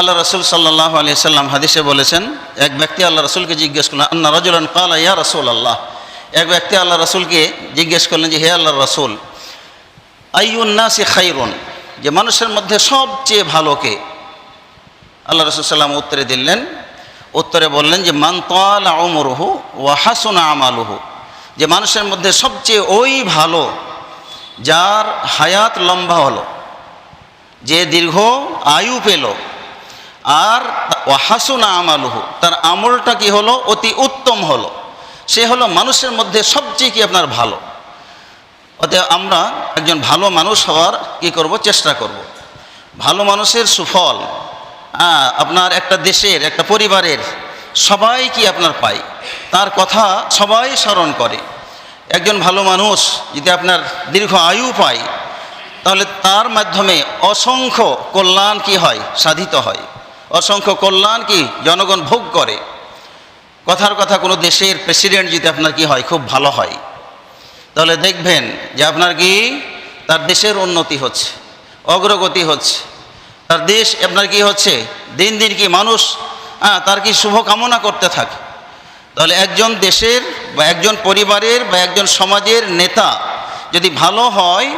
আল্লাহ রসুল সাল্লাহ আলি সাল্লাম হাদিসে বলেছেন, এক ব্যক্তি আল্লাহ রসুলকে জিজ্ঞেস করলেন, আন্না রজুলান কালা ইয়া রসুল আল্লাহ এক ব্যক্তি আল্লাহ রসুলকে জিজ্ঞেস করলেন যে, হে আল্লাহ রসুল আইউন্নাসি খাইরুন? যে মানুষের মধ্যে সবচেয়ে ভালো কে? আল্লাহ রসুল সাল্লাম উত্তরে দিলেন, উত্তরে বললেন যে, মান তাল আমরহু ওয়া হাসুনা আমালুহু? যে মানুষের মধ্যে সবচেয়ে ওই ভালো, যার হায়াত লম্বা হলো, যে দীর্ঘ আয়ু পেল আর হাসুনা আমালুহু তার আমলটা কি হলো? অতি উত্তম হলো। সে হলো মানুষের মধ্যে সবচেয়ে কি আপনার ভালো। অতএব আমরা একজন ভালো মানুষ হওয়ার কি করব? চেষ্টা করব। ভালো মানুষের সুফল হ্যাঁ, আপনার একটা দেশের একটা পরিবারের সবাই কি আপনার পায়? তার কথা সবাই স্মরণ করে। একজন ভালো মানুষ যদি আপনার দীর্ঘ আয়ু পায় তাহলে তার মাধ্যমে অসংখ্য কল্যাণ কি হয়? সাধিত হয়। অসংখ্য কল্যাণ কি? জনগণ ভোগ করে। কথার কথা কোনো দেশের প্রেসিডেন্ট যদি আপনার কি হয়, খুব ভালো হয়। তাহলে দেখবেন যে আপনার কি? তার দেশের উন্নতি হচ্ছে, অগ্রগতি হচ্ছে। তার দেশ আপনার কি হচ্ছে? দিন দিন কি মানুষ তার কি শুভ কামনা করতে থাকে। তাহলে একজন দেশের বা একজন পরিবারের বা একজন সমাজের নেতা যদি ভালো হয়,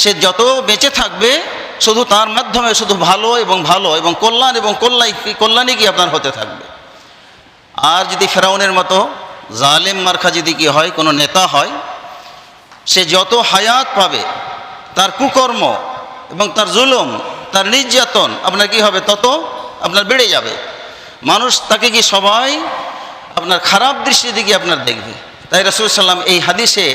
সে যত বেঁচে থাকবে শুধু তার মাধ্যমে শুধু ভালো এবং ভালো এবং কল্যাণ এবং কল্যাণ কল্যাণই কি আপনার হতে থাকবে? আর যদি ফেরাউনের মতো জালেম মার্খা যদি কি হয়, কোনো নেতা হয়, সে যত হায়াত পাবে, তার কুকর্ম এবং তার জুলুম, তার নির্যাতন আপনার কি হবে? তত আপনার বেড়ে যাবে। মানুষ তাকে কি সবাই আপনার খারাপ দৃষ্টি দিকে আপনার দেখবে? তাই রসুল সাল্লাম এই হাদিসে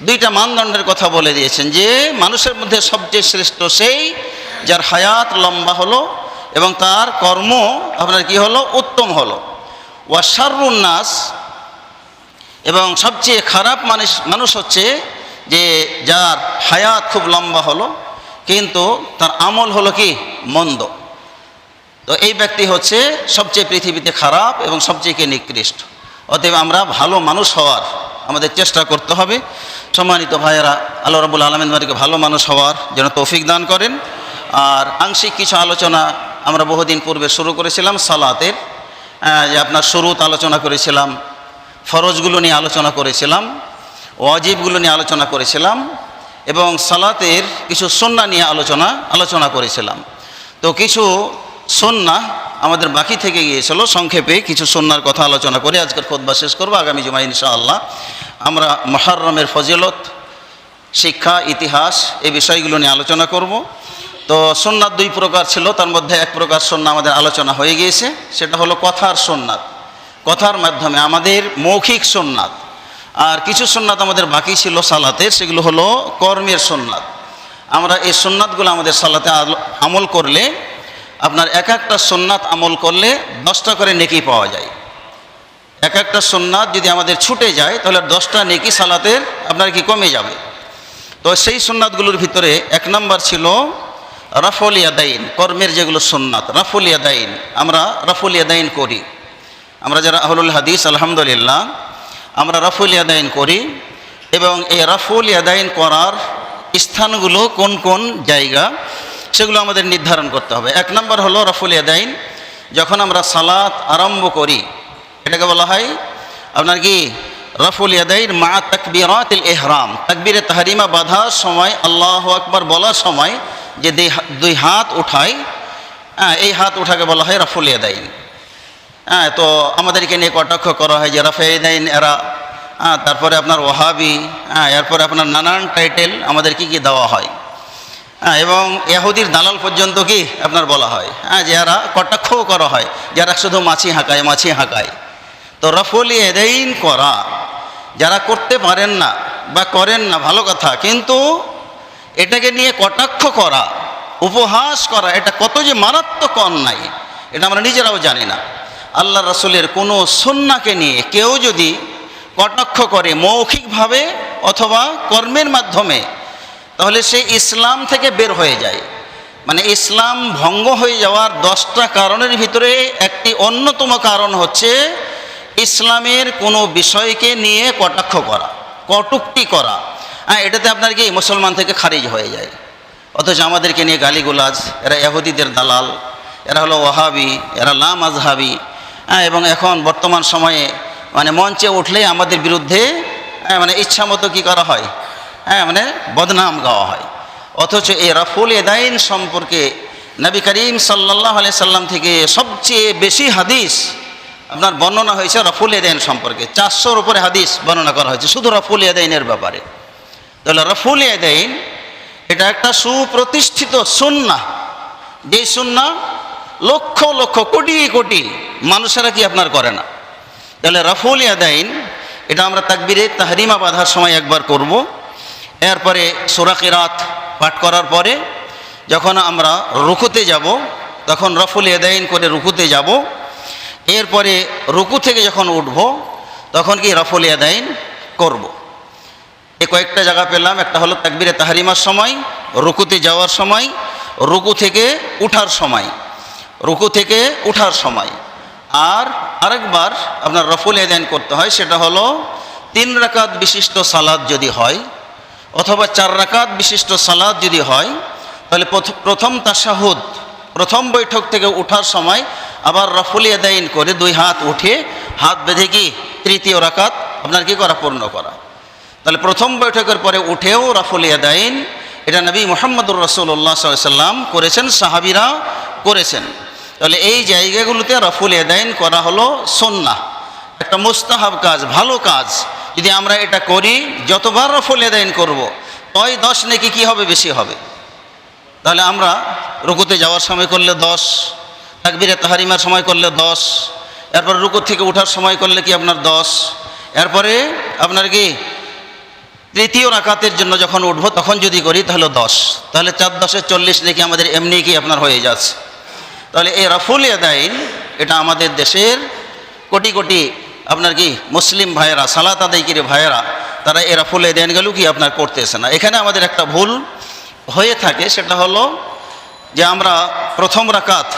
দুইটা মানদণ্ডের কথা বলে দিয়েছেন যে, মানুষের মধ্যে সবচেয়ে শ্রেষ্ঠ সেই যার হায়াত লম্বা হলো এবং তার কর্ম আপনার কি হলো? উত্তম হলো। ওয়াশারুন্নাস এবং সবচেয়ে খারাপ মানুষ মানুষ হচ্ছে যে যার হায়াত খুব লম্বা হলো, কিন্তু তার আমল হলো কি? মন্দ। তো এই ব্যক্তি হচ্ছে সবচেয়ে পৃথিবীতে খারাপ এবং সবচেয়ে কি নিকৃষ্ট। অতএব আমরা ভালো মানুষ হওয়ার আমাদের চেষ্টা করতে হবে। সম্মানিত ভাইয়েরা, আল্লাহ রবুল আলমেন বাড়িকে ভালো মানুষ হওয়ার যেন তৌফিক দান করেন। আর আংশিক কিছু আলোচনা আমরা বহুদিন পূর্বে শুরু করেছিলাম সালাতের। যে আপনার শুরুত আলোচনা করেছিলাম, ফরজগুলো নিয়ে আলোচনা করেছিলাম, ওয়াজিবগুলো নিয়ে আলোচনা করেছিলাম, এবং সালাতের কিছু সন্না নিয়ে আলোচনা আলোচনা করেছিলাম। তো কিছু সন্না আমাদের বাকি থেকে গিয়েছিল, সংক্ষেপে কিছু সন্ন্যার কথা আলোচনা করে আজকের খোদবা শেষ করব, আগামী জুমা ইনশাআল্লাহ। আমরা মহারমের ফজিলত, শিক্ষা, ইতিহাস এই বিষয়গুলো নিয়ে আলোচনা করব। তো সোননাথ দুই প্রকার ছিল, তার মধ্যে এক প্রকার সন্না আমাদের আলোচনা হয়ে গিয়েছে, সেটা হলো কথার সোননাথ কথার মাধ্যমে আমাদের মৌখিক সোননাথ আর কিছু সোননাথ আমাদের বাকি ছিল সালাতের, সেগুলো হলো কর্মের সোননাথ আমরা এই সোননাথগুলো আমাদের সালাতে আমল করলে আপনার এক একটা সোননাথ আমল করলে দশটা করে নেকি পাওয়া যায়। এক একটা সোননাথ যদি আমাদের ছুটে যায়, তাহলে দশটা নেকি সালাতের আপনার কি কমে যাবে। তো সেই সোননাথগুলোর ভিতরে এক নম্বর ছিল রাফল ইয়াদাইন, কর্মের যেগুলো সোননাথ রাফুল ইয়াদাইন। আমরা রাফুল ইয়াদাইন করি। আমরা যারা আহলুল হাদিস, আলহামদুলিল্লাহ, আমরা রাফুল ইয়াদাইন করি এবং এই রাফুল ইয়াদাইন করার স্থানগুলো কোন কোন জায়গা? সেগুলো আমাদের নির্ধারণ করতে হবে। এক নম্বর হলো রফুল এদাইন যখন আমরা সালাত আরম্ভ করি, এটাকে বলা হয় আপনার কি? রফুল ইয়াদাইন মা তাকবিরাতিল এহরাম তাকবিরে তাহারিমা বাঁধার সময়, আল্লাহ আকবার বলার সময় যে দুই হাত উঠায় হ্যাঁ এই হাত উঠাকে বলা হয় রফুল ইয়াদাইন। হ্যাঁ তো আমাদেরকে নিয়ে কটাক্ষ করা হয় যে রাফেদাইন এরা হ্যাঁ তারপরে আপনার ওহাবি হ্যাঁ এরপরে আপনার নানান টাইটেল আমাদের কি দেওয়া হ্যাঁ। এবং এহুদির দালাল পর্যন্ত কি আপনার বলা হয়? হ্যাঁ যারা কটাক্ষও করা হয় যারা শুধু মাছি হাঁকায় মাছি হাঁকায়। তো রফল এদাইন করা, যারা করতে পারেন না বা করেন না, ভালো কথা, কিন্তু এটাকে নিয়ে কটাক্ষ করা, উপহাস করা, এটা কত যে মারাত্মক অন্যায়, এটা আমরা নিজেরাও জানি না। আল্লাহ রসুলের কোনো সন্নাকে নিয়ে কেউ যদি কটাক্ষ করে মৌখিকভাবে অথবা কর্মের মাধ্যমে তাহলে সে ইসলাম থেকে বের হয়ে যায়। মানে ইসলাম ভঙ্গ হয়ে যাওয়ার দশটা কারণের ভিতরে একটি অন্যতম কারণ হচ্ছে ইসলামের কোনো বিষয়কে নিয়ে কটাক্ষ করা কটুক্তি করা। হ্যাঁ এটাতে আপনার কি মুসলমান থেকে খারিজ হয়ে যায়। অথচ আমাদেরকে নিয়ে গালিগুলাজ এরা এহুদিদের দালাল এরা হলো ওহাবি এরা লাম আজহাবি হ্যাঁ এবং এখন বর্তমান সময়ে মানে মঞ্চে উঠলেই আমাদের বিরুদ্ধে হ্যাঁ, মানে ইচ্ছা মতো কী করা হয়? হ্যাঁ মানে বদনাম গাওয়া হয়। অথচ এই রাফুল এদাইন সম্পর্কে নবী করিম সাল্লাহ আলি সাল্লাম থেকে সবচেয়ে বেশি হাদিস আপনার বর্ণনা হয়েছে রফুল এদাইন সম্পর্কে। চারশোর উপরে হাদিস বর্ণনা করা হয়েছে, শুধু রফুল এদাইনের ব্যাপারে। তাহলে রফুল এদাইন এটা একটা সুপ্রতিষ্ঠিত সুন্না যে সুন্না লক্ষ লক্ষ কোটি কোটি মানুষেরা কি আপনার করে না। তাহলে রফুল আদাইন এটা আমরা তাকবিরে তাহরিমা বাঁধার সময় একবার করব। এরপরে সোরাকিরাত পাঠ করার পরে যখন আমরা রুকুতে যাব, তখন রফুল আদাইন করে রুকুতে যাব এরপরে রুকু থেকে যখন উঠব, তখন কি রফুল আদাইন করব। এ কয়েকটা জায়গা পেলাম, একটা হলো তাকবিরে তাহারিমার সময়, রুকুতে যাওয়ার সময়, রুকু থেকে উঠার সময়, রুকু থেকে উঠার সময় আর আরেকবার আপনার রফুল এদান করতে হয়, সেটা হলো তিন রাকাত বিশিষ্ট সালাদ যদি হয় অথবা চার রাকাত বিশিষ্ট সালাদ যদি হয়, তাহলে প্রথ- প্রথম তাসাহুদ প্রথম বৈঠক থেকে উঠার সময় আবার রফুল এদাইন করে দুই হাত উঠে হাত বেঁধে কি তৃতীয় রাকাত আপনার কি করা? পূর্ণ করা। তাহলে প্রথম বৈঠকের পরে উঠেও রাফুল ইয়াদাইন, এটা নবী মোহাম্মদুর রসুল্লাহ সাল্লাম করেছেন, সাহাবিরা করেছেন। তাহলে এই জায়গাগুলোতে রফুল ইয়াদাইন করা হলো সন্না একটা মোস্তাহাব কাজ, ভালো কাজ। যদি আমরা এটা করি, যতবার রফুল ইয়াদাইন করব তয় দশ নাকি কি হবে, বেশি হবে। তাহলে আমরা রুকুতে যাওয়ার সময় করলে দশ, তাকবিরে তাহারিমার সময় করলে দশ, এরপর রুকু থেকে ওঠার সময় করলে কি আপনার দশ, এরপরে আপনার কি তৃতীয় রাকাতের জন্য যখন উঠবো, তখন যদি করি তাহলে দশ। তাহলে চার, দশে চল্লিশ নাকি আমাদের এমনি কি আপনার হয়ে যাচ্ছে। তাহলে এই রাফুল এদাইন এটা আমাদের দেশের কোটি কোটি আপনার কি মুসলিম ভাইয়েরা, সালাত আদায়কিরি ভাইয়েরা, তারা এই দেন আদাইনগুলো কি আপনার করতেছে না। এখানে আমাদের একটা ভুল হয়ে থাকে, সেটা হলো যে আমরা প্রথম রাকাত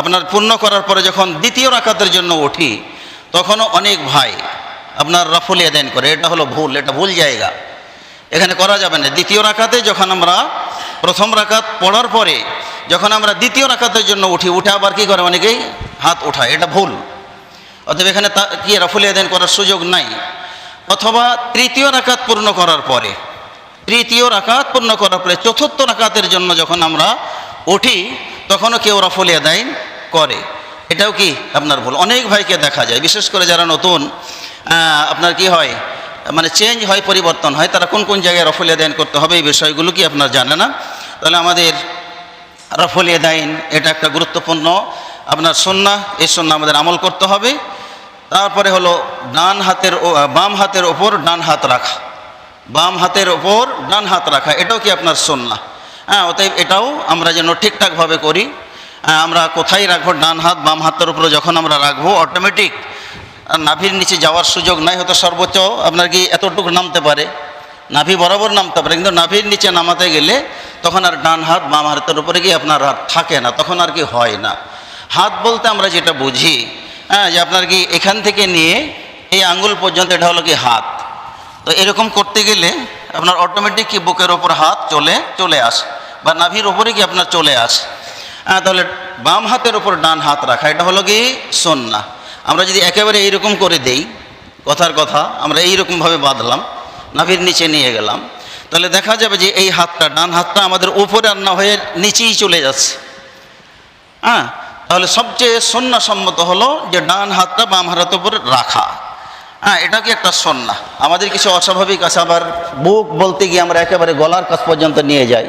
আপনার পূর্ণ করার পরে যখন দ্বিতীয় রাকাতের জন্য উঠি, তখনও অনেক ভাই আপনার রাফুল আদায়ন করে। এটা হলো ভুল, এটা ভুল জায়গা। এখানে করা যাবে না। দ্বিতীয় রাকাতে যখন আমরা প্রথম রাকাত পড়ার পরে যখন আমরা দ্বিতীয় রাকাতের জন্য উঠি, উঠে আবার কী করে অনেকেই হাত ওঠায় এটা ভুল। অতএব এখানে তা কি রাফুল আদায়ন করার সুযোগ নাই। অথবা তৃতীয় রাকাত পূর্ণ করার পরে, তৃতীয় রাকাত পূর্ণ করার পরে, চতুর্থ রাকাতের জন্য যখন আমরা উঠি, তখনও কেউ রফল আদাইন করে। এটাও কি আপনার ভুল? অনেক ভাইকে দেখা যায়, বিশেষ করে যারা নতুন আপনার কি হয় মানে চেঞ্জ হয়, পরিবর্তন হয়, তারা কোন কোন জায়গায় রফল আদাইন করতে হবে, এই বিষয়গুলো কি আপনার জানে না? তাহলে আমাদের রফল আদাইন এটা একটা গুরুত্বপূর্ণ আপনার সন্না এই সন্না আমাদের আমল করতে হবে। তারপরে হলো ডান হাতের বাম হাতের ওপর ডান হাত রাখা। বাম হাতের ওপর ডান হাত রাখা এটাও কি আপনার সন্না হ্যাঁ অতএব এটাও আমরা যেন ঠিকঠাকভাবে করি। হ্যাঁ, আমরা কোথায় রাখব ডান হাত বাম হাতের উপরে যখন আমরা রাখব অটোমেটিক নাভির নিচে যাওয়ার সুযোগ নাই হয়তো সর্বোচ্চ আপনার কি এতটুকু নামতে পারে? নাভি বরাবর নামতে পারে কিন্তু নাভির নিচে নামাতে গেলে তখন আর ডান হাত বাম হাতের উপরে কি আপনার আর থাকে না তখন আর কি হয় না। হাত বলতে আমরা যেটা বুঝি হ্যাঁ যে আপনার কি এখান থেকে নিয়ে এই আঙ্গুল পর্যন্ত, এটা হলো কি হাত। তো এরকম করতে গেলে আপনার অটোমেটিক কি বুকের ওপর হাত চলে চলে আসে, বা নাভির ওপরে কি আপনার চলে আসে। হ্যাঁ তাহলে বাম হাতের ওপর ডান হাত রাখা, এটা হলো কি সন্না। আমরা যদি একেবারে এইরকম করে দেই, কথার কথা, আমরা এইরকমভাবে বাঁধলাম, নাভির নিচে নিয়ে গেলাম, তাহলে দেখা যাবে যে এই হাতটা, ডান হাতটা আমাদের উপরে আর না হয়ে নিচেই চলে যাচ্ছে। হ্যাঁ তাহলে সবচেয়ে সন্ন্যাসম্মত হলো যে ডান হাতটা বাম হাতের উপর রাখা। হ্যাঁ এটা কি একটা সন্না? আমাদের কিছু অস্বাভাবিক আছে, আবার বুক বলতে গিয়ে আমরা একেবারে গলার কাছ পর্যন্ত নিয়ে যাই।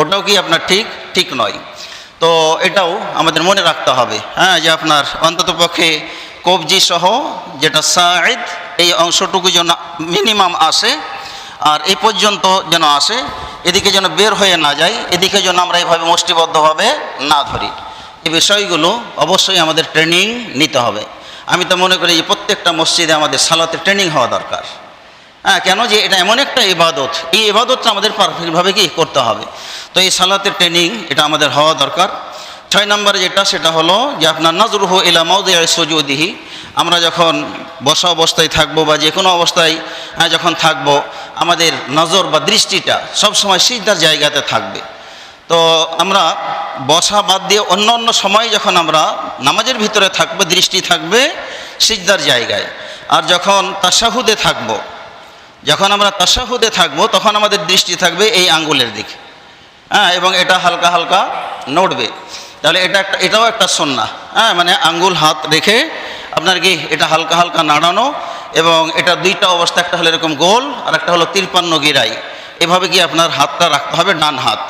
ওটাও কি আপনার ঠিক? ঠিক নয়। তো এটাও আমাদের মনে রাখতে হবে। হ্যাঁ যে আপনার অন্তত পক্ষে কবজি সহ যেটা সাইদ এই অংশটুকু যেন মিনিমাম আসে, আর এই পর্যন্ত যেন আসে, এদিকে যেন বের হয়ে না যায়, এদিকে যেন আমরা এইভাবে মুষ্টিবদ্ধভাবে না ধরি। এই বিষয়গুলো অবশ্যই আমাদের ট্রেনিং নিতে হবে। আমি তো মনে করি যে প্রত্যেকটা মসজিদে আমাদের সালাতে ট্রেনিং হওয়া দরকার। হ্যাঁ কেন যে এটা এমন একটা ইবাদত। এই ইবাদতটা আমাদের পারফেক্টভাবে কি করতে হবে? তো এই সালাতের ট্রেনিং এটা আমাদের হওয়া দরকার। ছয় নম্বরে যেটা সেটা হলো যে আপনার নজরুহ ইলা মৌদে সজুদিহি। আমরা যখন বসা অবস্থায় থাকব বা যে কোনো অবস্থায় হ্যাঁ, যখন থাকব আমাদের নজর বা দৃষ্টিটা সবসময় সিজদার জায়গাতে থাকবে। তো আমরা বসা বাদ দিয়ে অন্য অন্য সময় যখন আমরা নামাজের ভিতরে থাকব, দৃষ্টি থাকবে সিজদার জায়গায়। আর যখন তাসাহুদে থাকব, যখন আমরা তাসাহুদে থাকব, তখন আমাদের দৃষ্টি থাকবে এই আঙ্গুলের দিকে। হ্যাঁ এবং এটা হালকা হালকা নড়বে। তাহলে এটা একটা, এটাও একটা সন্না। হ্যাঁ মানে আঙ্গুল, হাত রেখে আপনার কি এটা হালকা হালকা নাড়ানো এবং এটা দুইটা অবস্থা, একটা হলো এরকম গোল আর একটা হলো তিরপান্ন গিরাই। এভাবে কি আপনার হাতটা রাখতে হবে? ডান হাত।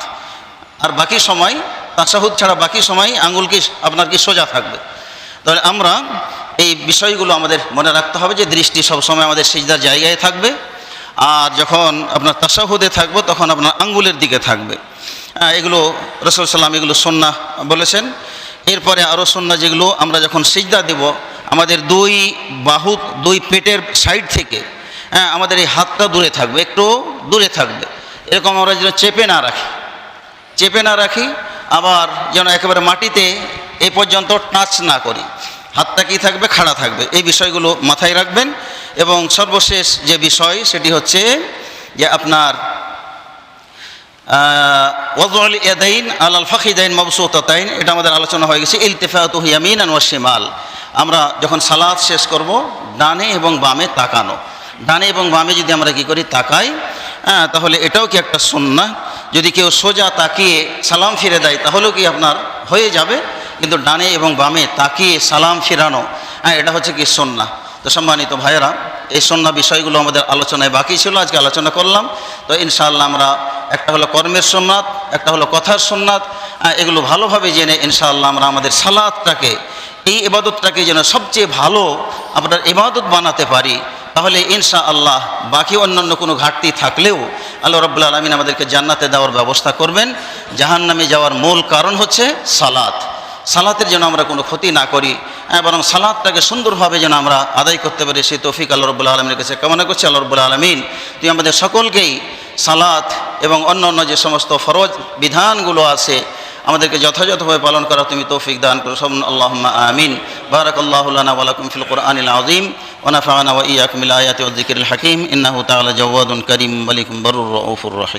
আর বাকি সময়, তাসাহুদ ছাড়া বাকি সময় আঙ্গুল কি, আপনার কি সোজা থাকবে? তাহলে আমরা এই বিষয়গুলো আমাদের মনে রাখতে হবে যে দৃষ্টি সবসময় আমাদের সিজদার জায়গায় থাকবে। আর যখন আপনার তাসাহুদে থাকব, তখন আপনার আঙ্গুলের দিকে থাকবে। এগুলো রসুল সাল্লাম এগুলো সন্না বলেছেন। এরপরে আরও সন্না যেগুলো আমরা যখন সিজদা দেব, আমাদের দুই বাহু, দুই পেটের সাইড থেকে হ্যাঁ আমাদের এই হাতটা দূরে থাকবে, একটু দূরে থাকবে। এরকম আমরা যেন চেপে না রাখি। চেপে না রাখি, আবার যেন একেবারে মাটিতে এ পর্যন্ত টাচ না করি। হাতটা কি থাকবে, খাড়া থাকবে, এই বিষয়গুলো মাথায় রাখবেন। এবং সর্বশেষ যে বিষয়, সেটি হচ্ছে যে আপনার ওয়াজল ইয়াদাইন আলাল ফাখিদাইন মবসুতাতাইন, এটা আমাদের আলোচনা হয়ে গেছে ইলতেফাত ইয়ামিন আন ওয়াশিমাল আমরা যখন সালাদ শেষ করব, ডানে এবং বামে তাকানো। ডানে এবং বামে যদি আমরা কি করি, তাকাই হ্যাঁ তাহলে এটাও কি একটা সুন্না যদি কেউ সোজা তাকিয়ে সালাম ফিরে দেয়, তাহলেও কি আপনার হয়ে যাবে? কিন্তু ডানে এবং বামে তাকিয়ে সালাম ফিরানো হ্যাঁ এটা হচ্ছে কি সন্না। তো সম্মানিত ভাইয়েরা, এই সন্না বিষয়গুলো আমাদের আলোচনায় বাকি ছিল, আজকে আলোচনা করলাম। তো ইনশাআল্লাহ আমরা, একটা হলো কর্মের সোমনাথ একটা হলো কথার সোমনাথ এগুলো ভালোভাবে জেনে ইনশাআল্লাহ আমরা আমাদের সালাদটাকে, এই ইবাদতটাকে যেন সবচেয়ে ভালো আপনার ইবাদত বানাতে পারি। তাহলে ইনশা আল্লাহ বাকি অন্যান্য কোনো ঘাটতি থাকলেও আল্লাহ রব্বুল আলমিন আমাদেরকে জান্নাতে দেওয়ার ব্যবস্থা করবেন। জাহান্নামে যাওয়ার মূল কারণ হচ্ছে সালাত। সালাতের যেন আমরা কোনো ক্ষতি না করি হ্যাঁ, বরং সালাদটাকে সুন্দরভাবে যেন আমরা আদায় করতে পারি সেই তৌফিক আল্লাহ রব্বুল আলমীর কাছে কামনা করছি। আল্লাহ রব্বুল আলমিন তুই আমাদের সকলকেই সালাত এবং অন্য অন্য যে সমস্ত ফরজ বিধানগুলো আছে আমাদেরকে যথাযথভাবে পালন করা তুমি তৌফিক দান করো। সব আল্লাহ আমিন। বারাক আল্লাহুল্লানা ওয়ালাকুম ফিল কোরআনিল আজিম ওনাফানা ওয়া ইয়াকুমিল আয়াতি ওয়া যিকিরিল হাকিম। ইন্নাহু তাআলা জাওয়াদুন করিম। মালিকুম বরুর রউফুর রহিম।